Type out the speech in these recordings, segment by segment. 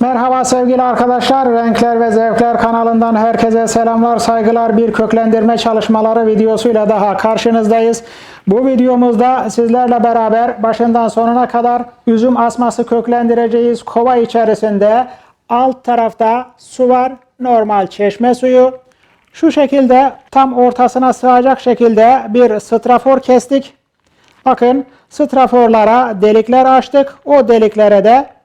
Merhaba sevgili arkadaşlar. Renkler ve Zevkler kanalından herkese selamlar, saygılar. Bir köklendirme çalışmaları videosuyla daha karşınızdayız. Bu videomuzda sizlerle beraber başından sonuna kadar üzüm asması köklendireceğiz. Kova içerisinde alt tarafta su var. Normal çeşme suyu. Şu şekilde tam ortasına sığacak şekilde bir strafor kestik. Bakın straforlara delikler açtık. O deliklere de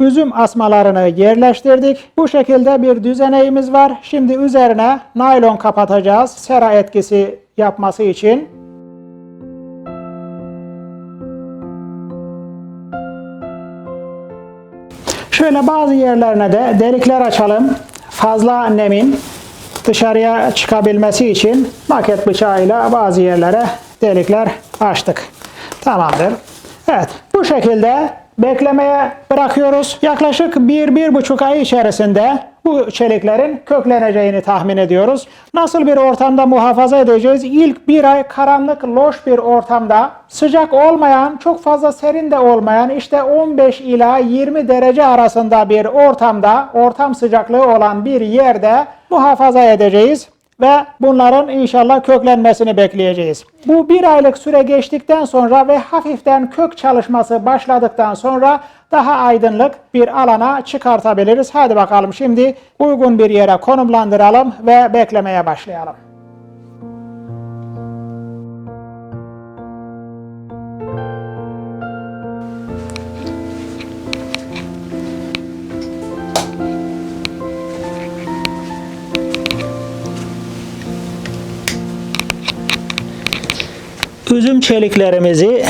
üzüm asmalarını yerleştirdik. Bu şekilde bir düzeneğimiz var. Şimdi üzerine naylon kapatacağız. Sera etkisi yapması için. Şöyle bazı yerlerine de delikler açalım. Fazla nemin dışarıya çıkabilmesi için maket bıçağıyla bazı yerlere delikler açtık. Tamamdır. Evet bu şekilde beklemeye bırakıyoruz. Yaklaşık 1-1,5 ay içerisinde bu çeliklerin kökleneceğini tahmin ediyoruz. Nasıl bir ortamda muhafaza edeceğiz? İlk bir ay karanlık, loş bir ortamda sıcak olmayan, çok fazla serin de olmayan işte 15 ila 20 derece arasında bir ortamda, ortam sıcaklığı olan bir yerde muhafaza edeceğiz ve bunların inşallah köklenmesini bekleyeceğiz. Bu bir aylık süre geçtikten sonra ve hafiften kök çalışması başladıktan sonra daha aydınlık bir alana çıkartabiliriz. Hadi bakalım şimdi uygun bir yere konumlandıralım ve beklemeye başlayalım. Üzüm çeliklerimizi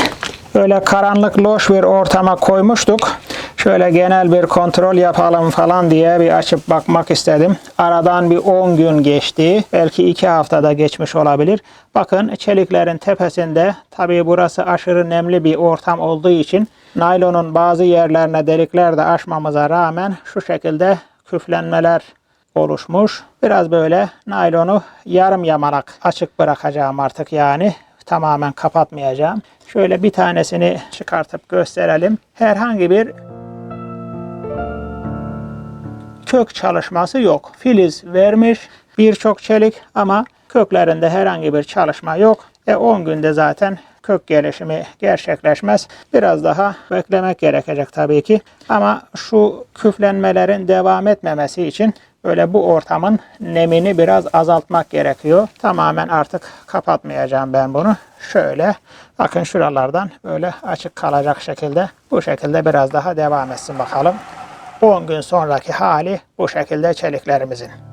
öyle karanlık loş bir ortama koymuştuk. Şöyle genel bir kontrol yapalım falan diye bir açıp bakmak istedim. Aradan bir 10 gün geçti. Belki 2 haftada geçmiş olabilir. Bakın çeliklerin tepesinde tabii burası aşırı nemli bir ortam olduğu için naylonun bazı yerlerine delikler de açmamıza rağmen şu şekilde küflenmeler oluşmuş. Biraz böyle naylonu yarım yamalak açık bırakacağım artık yani tamamen kapatmayacağım. Şöyle bir tanesini çıkartıp gösterelim. Herhangi bir kök çalışması yok. Filiz vermiş birçok çelik ama köklerinde herhangi bir çalışma yok. E 10 günde zaten kök gelişimi gerçekleşmez. Biraz daha beklemek gerekecek tabii ki. Ama şu küflenmelerin devam etmemesi için böyle bu ortamın nemini biraz azaltmak gerekiyor. Tamamen artık kapatmayacağım ben bunu. Şöyle bakın şuralardan böyle açık kalacak şekilde bu şekilde biraz daha devam etsin bakalım. 10 gün sonraki hali bu şekilde çeliklerimizin.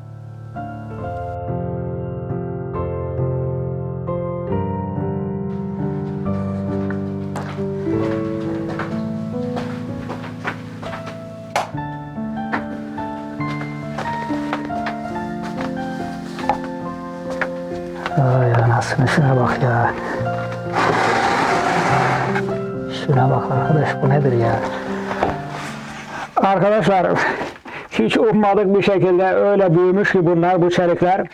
Anasını şuna bak ya. Şuna bak arkadaş bu nedir ya? Arkadaşlar hiç ummadık bir şekilde öyle büyümüş ki bunlar bu çelikler.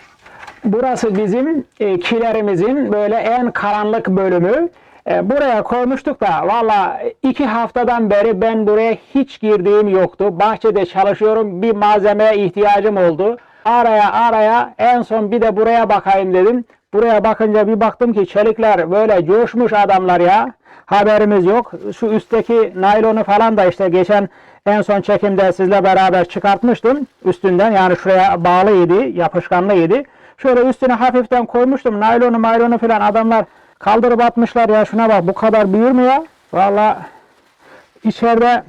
Burası bizim e, kilerimizin böyle en karanlık bölümü. E, buraya koymuştuk da valla iki haftadan beri ben buraya hiç girdiğim yoktu. Bahçede çalışıyorum bir malzemeye ihtiyacım oldu. Araya araya en son bir de buraya bakayım dedim. Buraya bakınca bir baktım ki çelikler böyle coşmuş adamlar ya. Haberimiz yok. Şu üstteki naylonu falan da işte geçen en son çekimde sizle beraber çıkartmıştım üstünden. Yani şuraya bağlıydı, yapışkanlıydı. Şöyle üstüne hafiften koymuştum. Naylonu maylonu falan adamlar kaldırıp atmışlar ya şuna bak bu kadar büyür mü ya? Valla içeride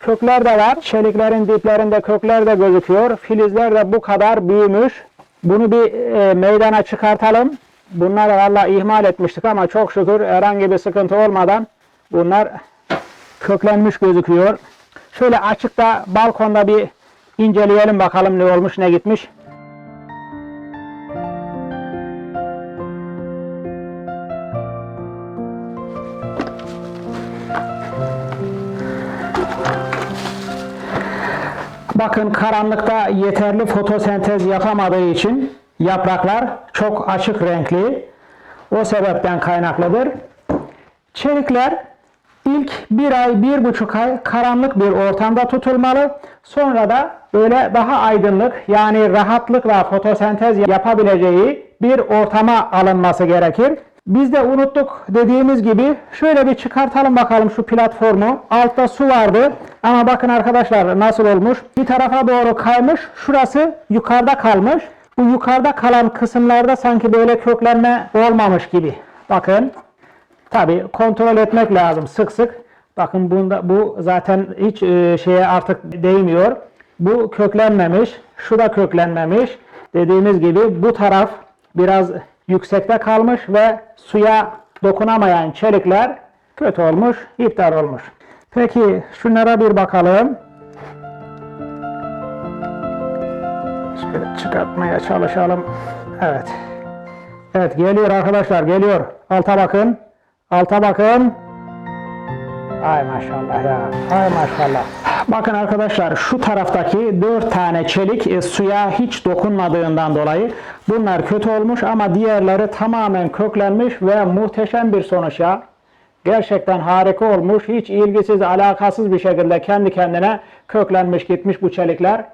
kökler de var. Çeliklerin diplerinde kökler de gözüküyor. Filizler de bu kadar büyümüş. Bunu bir e, meydana çıkartalım. Bunları valla ihmal etmiştik ama çok şükür herhangi bir sıkıntı olmadan bunlar köklenmiş gözüküyor. Şöyle açıkta balkonda bir inceleyelim bakalım ne olmuş ne gitmiş. Bakın karanlıkta yeterli fotosentez yapamadığı için yapraklar çok açık renkli. O sebepten kaynaklıdır. Çelikler İlk bir ay, bir buçuk ay karanlık bir ortamda tutulmalı. Sonra da böyle daha aydınlık yani rahatlıkla fotosentez yapabileceği bir ortama alınması gerekir. Biz de unuttuk dediğimiz gibi şöyle bir çıkartalım bakalım şu platformu. Altta su vardı ama bakın arkadaşlar nasıl olmuş. Bir tarafa doğru kaymış. Şurası yukarıda kalmış. Bu yukarıda kalan kısımlarda sanki böyle köklenme olmamış gibi. Bakın Tabi kontrol etmek lazım sık sık. Bakın bunda bu zaten hiç e, şeye artık değmiyor. Bu köklenmemiş, şu da köklenmemiş. Dediğimiz gibi bu taraf biraz yüksekte kalmış ve suya dokunamayan çelikler kötü olmuş, iptal olmuş. Peki şunlara bir bakalım. Şöyle çıkartmaya çalışalım. Evet. Evet geliyor arkadaşlar geliyor. Alta bakın. Alta bakın. Ay maşallah ya. Ay maşallah. Bakın arkadaşlar şu taraftaki 4 tane çelik e, suya hiç dokunmadığından dolayı bunlar kötü olmuş ama diğerleri tamamen köklenmiş ve muhteşem bir sonuç ya. Gerçekten harika olmuş. Hiç ilgisiz, alakasız bir şekilde kendi kendine köklenmiş gitmiş bu çelikler.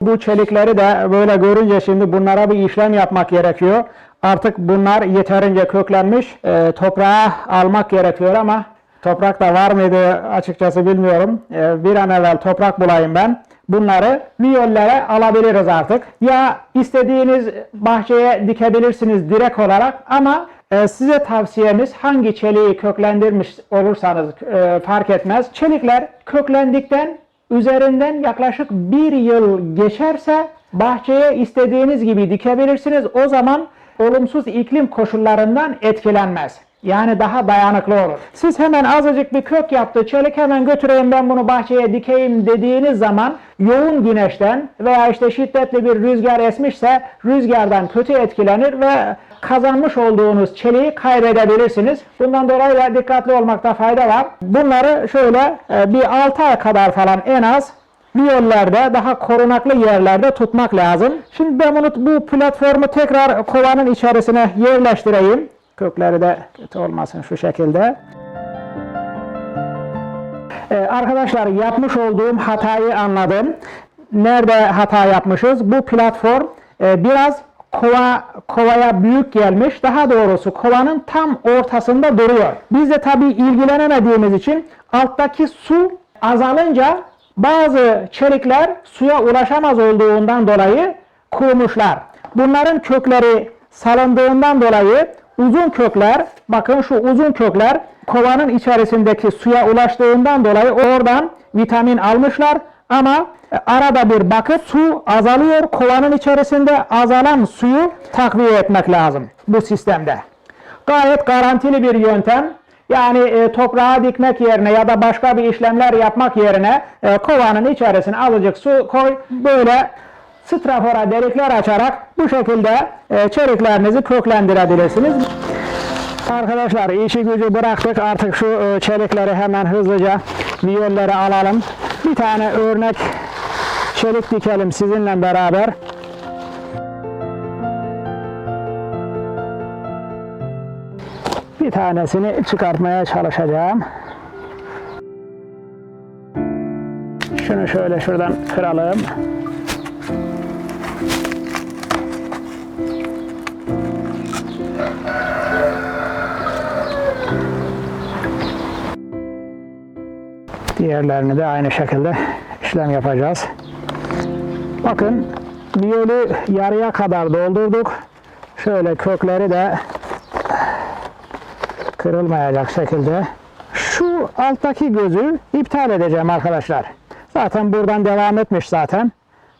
Bu çelikleri de böyle görünce şimdi bunlara bir işlem yapmak gerekiyor. Artık bunlar yeterince köklenmiş. E, toprağa almak gerekiyor ama toprak da var mıydı açıkçası bilmiyorum. E, bir an evvel toprak bulayım ben. Bunları viyollere alabiliriz artık. Ya istediğiniz bahçeye dikebilirsiniz direkt olarak ama e, size tavsiyemiz hangi çeliği köklendirmiş olursanız e, fark etmez. Çelikler köklendikten üzerinden yaklaşık bir yıl geçerse bahçeye istediğiniz gibi dikebilirsiniz. O zaman olumsuz iklim koşullarından etkilenmez. Yani daha dayanıklı olur. Siz hemen azıcık bir kök yaptı, çelik hemen götüreyim ben bunu bahçeye dikeyim dediğiniz zaman yoğun güneşten veya işte şiddetli bir rüzgar esmişse rüzgardan kötü etkilenir ve kazanmış olduğunuz çeliği kaybedebilirsiniz. Bundan dolayı da dikkatli olmakta fayda var. Bunları şöyle e, bir 6 ay kadar falan en az viyollerde daha korunaklı yerlerde tutmak lazım. Şimdi ben bunu bu platformu tekrar kovanın içerisine yerleştireyim. Kökleri de kötü olmasın şu şekilde. Ee, arkadaşlar yapmış olduğum hatayı anladım. Nerede hata yapmışız? Bu platform e, biraz kova kovaya büyük gelmiş. Daha doğrusu kovanın tam ortasında duruyor. Biz de tabii ilgilenemediğimiz için alttaki su azalınca bazı çelikler suya ulaşamaz olduğundan dolayı kurumuşlar. Bunların kökleri salındığından dolayı uzun kökler, bakın şu uzun kökler kovanın içerisindeki suya ulaştığından dolayı oradan vitamin almışlar ama arada bir bakıp su azalıyor. Kovanın içerisinde azalan suyu takviye etmek lazım bu sistemde. Gayet garantili bir yöntem. Yani e, toprağa dikmek yerine ya da başka bir işlemler yapmak yerine e, kovanın içerisine azıcık su koy. Böyle strafora delikler açarak bu şekilde e, çeliklerinizi köklendirebilirsiniz. Arkadaşlar işi gücü bıraktık. Artık şu e, çelikleri hemen hızlıca viyollere alalım. Bir tane örnek çelik dikelim sizinle beraber. Bir tanesini çıkartmaya çalışacağım. Şunu şöyle şuradan kıralım. Diğerlerini de aynı şekilde işlem yapacağız. Bakın biyolu yarıya kadar doldurduk. Şöyle kökleri de kırılmayacak şekilde şu alttaki gözü iptal edeceğim arkadaşlar. Zaten buradan devam etmiş zaten.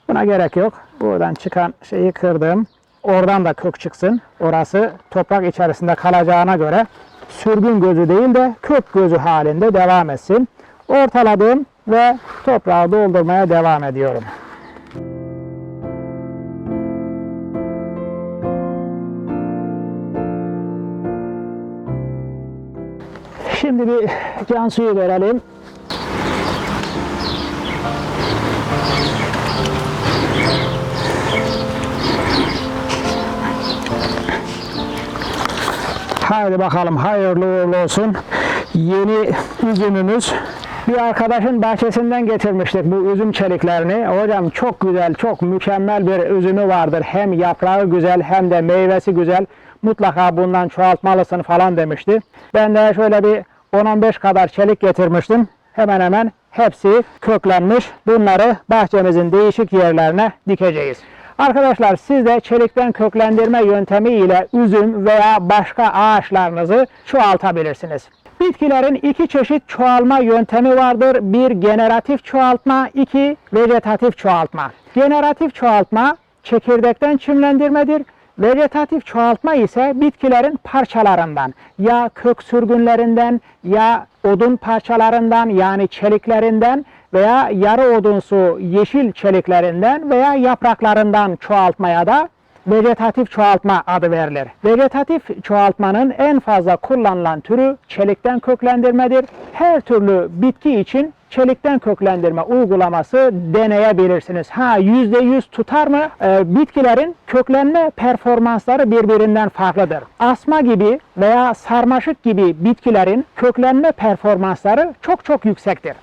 Buna gerek yok. Buradan çıkan şeyi kırdım. Oradan da kök çıksın. Orası toprak içerisinde kalacağına göre sürgün gözü değil de kök gözü halinde devam etsin. Ortaladım ve toprağı doldurmaya devam ediyorum. Şimdi bir can suyu verelim. Haydi bakalım hayırlı uğurlu olsun. Yeni üzümümüz. Bir arkadaşın bahçesinden getirmiştik bu üzüm çeliklerini. Hocam çok güzel, çok mükemmel bir üzümü vardır. Hem yaprağı güzel hem de meyvesi güzel. Mutlaka bundan çoğaltmalısın falan demişti. Ben de şöyle bir 10-15 kadar çelik getirmiştim. Hemen hemen hepsi köklenmiş. Bunları bahçemizin değişik yerlerine dikeceğiz. Arkadaşlar siz de çelikten köklendirme yöntemi ile üzüm veya başka ağaçlarınızı çoğaltabilirsiniz. Bitkilerin iki çeşit çoğalma yöntemi vardır. Bir generatif çoğaltma, iki vegetatif çoğaltma. Generatif çoğaltma çekirdekten çimlendirmedir. Vegetatif çoğaltma ise bitkilerin parçalarından ya kök sürgünlerinden ya odun parçalarından yani çeliklerinden veya yarı odunsu yeşil çeliklerinden veya yapraklarından çoğaltmaya da vegetatif çoğaltma adı verilir. Vegetatif çoğaltmanın en fazla kullanılan türü çelikten köklendirmedir. Her türlü bitki için çelikten köklendirme uygulaması deneyebilirsiniz. Ha %100 tutar mı? Ee, bitkilerin köklenme performansları birbirinden farklıdır. Asma gibi veya sarmaşık gibi bitkilerin köklenme performansları çok çok yüksektir.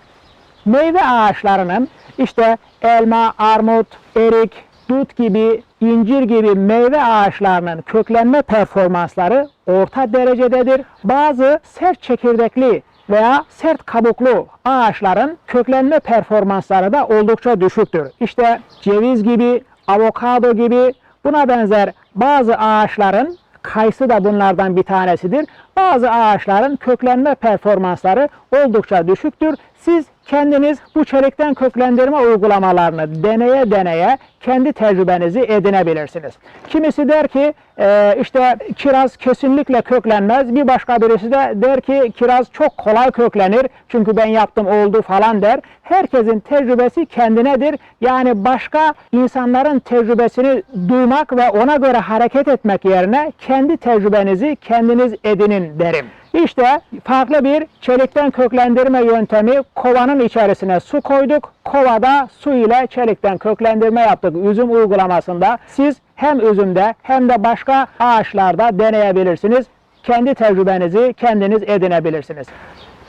Meyve ağaçlarının işte elma, armut, erik, dut gibi, incir gibi meyve ağaçlarının köklenme performansları orta derecededir. Bazı sert çekirdekli veya sert kabuklu ağaçların köklenme performansları da oldukça düşüktür. İşte ceviz gibi, avokado gibi buna benzer bazı ağaçların kayısı da bunlardan bir tanesidir. Bazı ağaçların köklenme performansları oldukça düşüktür. Siz kendiniz bu çelikten köklendirme uygulamalarını deneye deneye kendi tecrübenizi edinebilirsiniz. Kimisi der ki e, işte kiraz kesinlikle köklenmez. Bir başka birisi de der ki kiraz çok kolay köklenir. Çünkü ben yaptım oldu falan der. Herkesin tecrübesi kendinedir. Yani başka insanların tecrübesini duymak ve ona göre hareket etmek yerine kendi tecrübenizi kendiniz edinin derim. İşte farklı bir çelikten köklendirme yöntemi kovanın içerisine su koyduk. Kovada su ile çelikten köklendirme yaptık üzüm uygulamasında. Siz hem üzümde hem de başka ağaçlarda deneyebilirsiniz. Kendi tecrübenizi kendiniz edinebilirsiniz.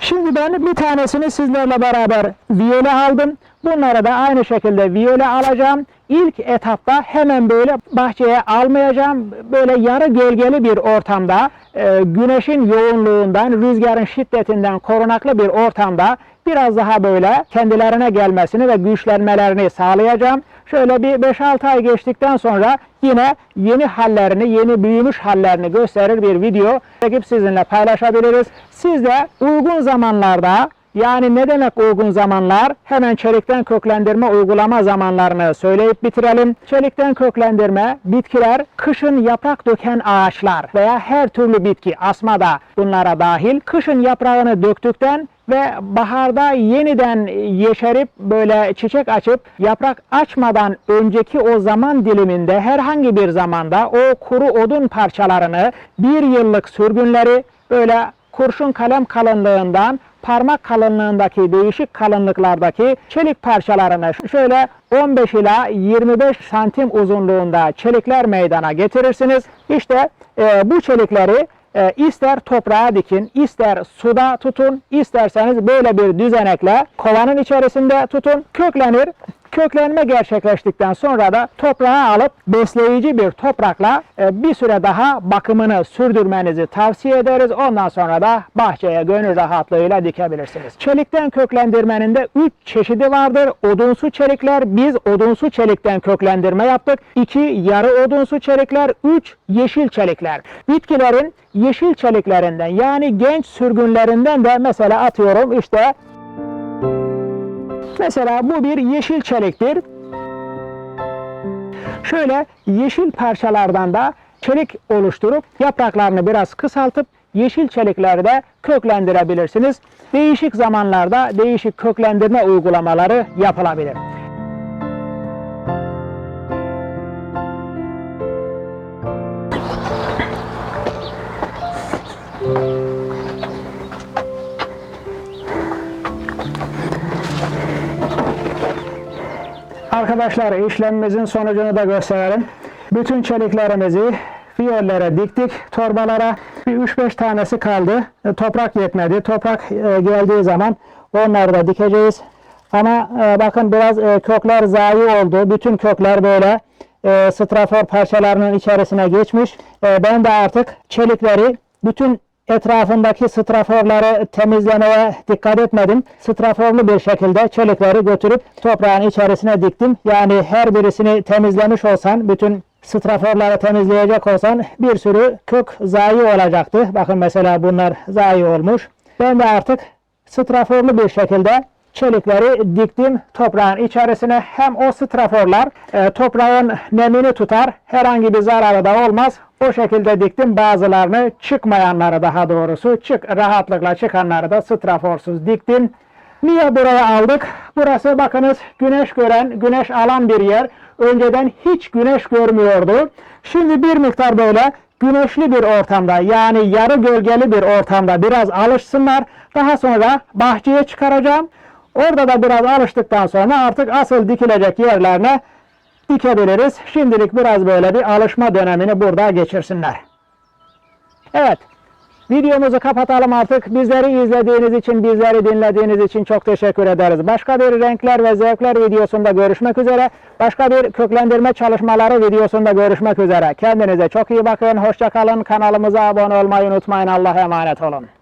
Şimdi ben bir tanesini sizlerle beraber viyole aldım. Bunları da aynı şekilde viyole alacağım. İlk etapta hemen böyle bahçeye almayacağım. Böyle yarı gölgeli bir ortamda, e, güneşin yoğunluğundan, rüzgarın şiddetinden korunaklı bir ortamda biraz daha böyle kendilerine gelmesini ve güçlenmelerini sağlayacağım. Şöyle bir 5-6 ay geçtikten sonra yine yeni hallerini, yeni büyümüş hallerini gösterir bir video çekip sizinle paylaşabiliriz. Siz de uygun zamanlarda yani ne demek uygun zamanlar? Hemen çelikten köklendirme uygulama zamanlarını söyleyip bitirelim. Çelikten köklendirme, bitkiler, kışın yaprak döken ağaçlar veya her türlü bitki, asma da bunlara dahil, kışın yaprağını döktükten ve baharda yeniden yeşerip böyle çiçek açıp yaprak açmadan önceki o zaman diliminde herhangi bir zamanda o kuru odun parçalarını bir yıllık sürgünleri böyle kurşun kalem kalınlığından parmak kalınlığındaki değişik kalınlıklardaki çelik parçalarını şöyle 15 ila 25 santim uzunluğunda çelikler meydana getirirsiniz. İşte e, bu çelikleri e, ister toprağa dikin, ister suda tutun, isterseniz böyle bir düzenekle kovanın içerisinde tutun, köklenir. Köklenme gerçekleştikten sonra da toprağa alıp besleyici bir toprakla e, bir süre daha bakımını sürdürmenizi tavsiye ederiz. Ondan sonra da bahçeye gönül rahatlığıyla dikebilirsiniz. Çelikten köklendirmenin de 3 çeşidi vardır. Odunsu çelikler, biz odunsu çelikten köklendirme yaptık. 2 yarı odunsu çelikler, 3 yeşil çelikler. Bitkilerin yeşil çeliklerinden yani genç sürgünlerinden de mesela atıyorum işte Mesela bu bir yeşil çeliktir. Şöyle yeşil parçalardan da çelik oluşturup yapraklarını biraz kısaltıp yeşil çeliklerde köklendirebilirsiniz. Değişik zamanlarda değişik köklendirme uygulamaları yapılabilir. Arkadaşlar işlemimizin sonucunu da gösterelim. Bütün çeliklerimizi fiyollere diktik torbalara. Bir 3-5 tanesi kaldı. E, Toprak yetmedi. Toprak e, geldiği zaman onları da dikeceğiz. Ama e, bakın biraz kökler zayi oldu. Bütün kökler böyle strafor parçalarının içerisine geçmiş. Ben de artık çelikleri bütün etrafındaki straforları temizlemeye dikkat etmedim. Straforlu bir şekilde çelikleri götürüp toprağın içerisine diktim. Yani her birisini temizlemiş olsan, bütün straforları temizleyecek olsan bir sürü kök zayi olacaktı. Bakın mesela bunlar zayi olmuş. Ben de artık straforlu bir şekilde çelikleri diktim toprağın içerisine. Hem o straforlar e, toprağın nemini tutar, herhangi bir zararı da olmaz. O şekilde diktim bazılarını, çıkmayanları daha doğrusu, çık rahatlıkla çıkanları da straforsuz diktim. Niye buraya aldık? Burası bakınız güneş gören, güneş alan bir yer. Önceden hiç güneş görmüyordu. Şimdi bir miktar böyle güneşli bir ortamda yani yarı gölgeli bir ortamda biraz alışsınlar. Daha sonra bahçeye çıkaracağım. Orada da biraz alıştıktan sonra artık asıl dikilecek yerlerine dikebiliriz. Şimdilik biraz böyle bir alışma dönemini burada geçirsinler. Evet. Videomuzu kapatalım artık. Bizleri izlediğiniz için, bizleri dinlediğiniz için çok teşekkür ederiz. Başka bir renkler ve zevkler videosunda görüşmek üzere. Başka bir köklendirme çalışmaları videosunda görüşmek üzere. Kendinize çok iyi bakın. Hoşça kalın. Kanalımıza abone olmayı unutmayın. Allah'a emanet olun.